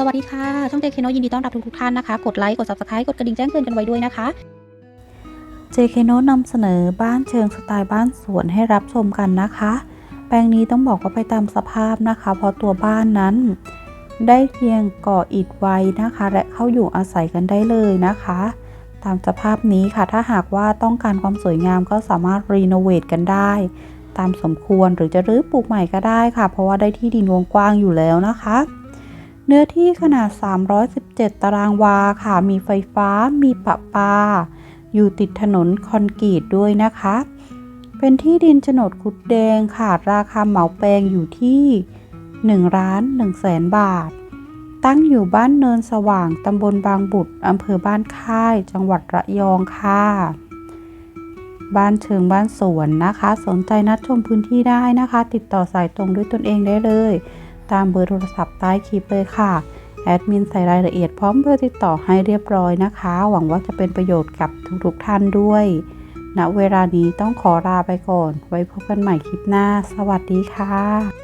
สวัสดีค่ะ ช่องเจคโนยินดีต้อนรับทุกๆท่านนะคะ กดไลค์ กด subscribe กดกระดิ่งแจ้งเตือนกันไว้ด้วยนะคะ JK n o นำเสนอบ้านเชิงสไตล์บ้านสวนให้รับชมกันนะคะ แปลงนี้ต้องบอกว่าไปตามสภาพนะคะ เพราะตัวบ้านนั้น ได้เพียงก่ออิฐไว้นะคะ และเข้าอยู่อาศัยกันได้เลยนะคะ ตามสภาพนี้ค่ะ ถ้าหากว่าต้องการความสวยงามก็สามารถรีโนเวทกันได้ ตามสมควรหรือจะรื้อปลูกใหม่ก็ได้ค่ะ เพราะว่าได้ที่ดินวงกว้างอยู่แล้วนะคะ เนื้อที่ขนาด 317 ตารางวาค่ะ มีไฟฟ้า มีประปา อยู่ติดถนนคอนกรีตด้วยนะคะ เป็นที่ดินโฉนดขุดแดงค่ะ ราคาเหมาแปลงอยู่ที่1ล้าน1แสนบาท ตั้งอยู่บ้านเนินสว่าง ตำบลบางบุตรอำเภอบ้านค่าย จังหวัดระยองค่ะ บ้านเชิงบ้านสวนนะคะ สนใจนัดชมพื้นที่ได้นะคะ ติดต่อสายตรงด้วยตนเองได้เลย ตามเบอร์โทรศัพท์ใต้คลิปเลยค่ะ แอดมินใส่รายละเอียดพร้อมเบอร์ติดต่อให้เรียบร้อยนะคะ หวังว่าจะเป็นประโยชน์กับทุกๆท่านด้วยณเวลานี้ต้องขอลาไปก่อน ไว้พบกันใหม่คลิปหน้า สวัสดีค่ะ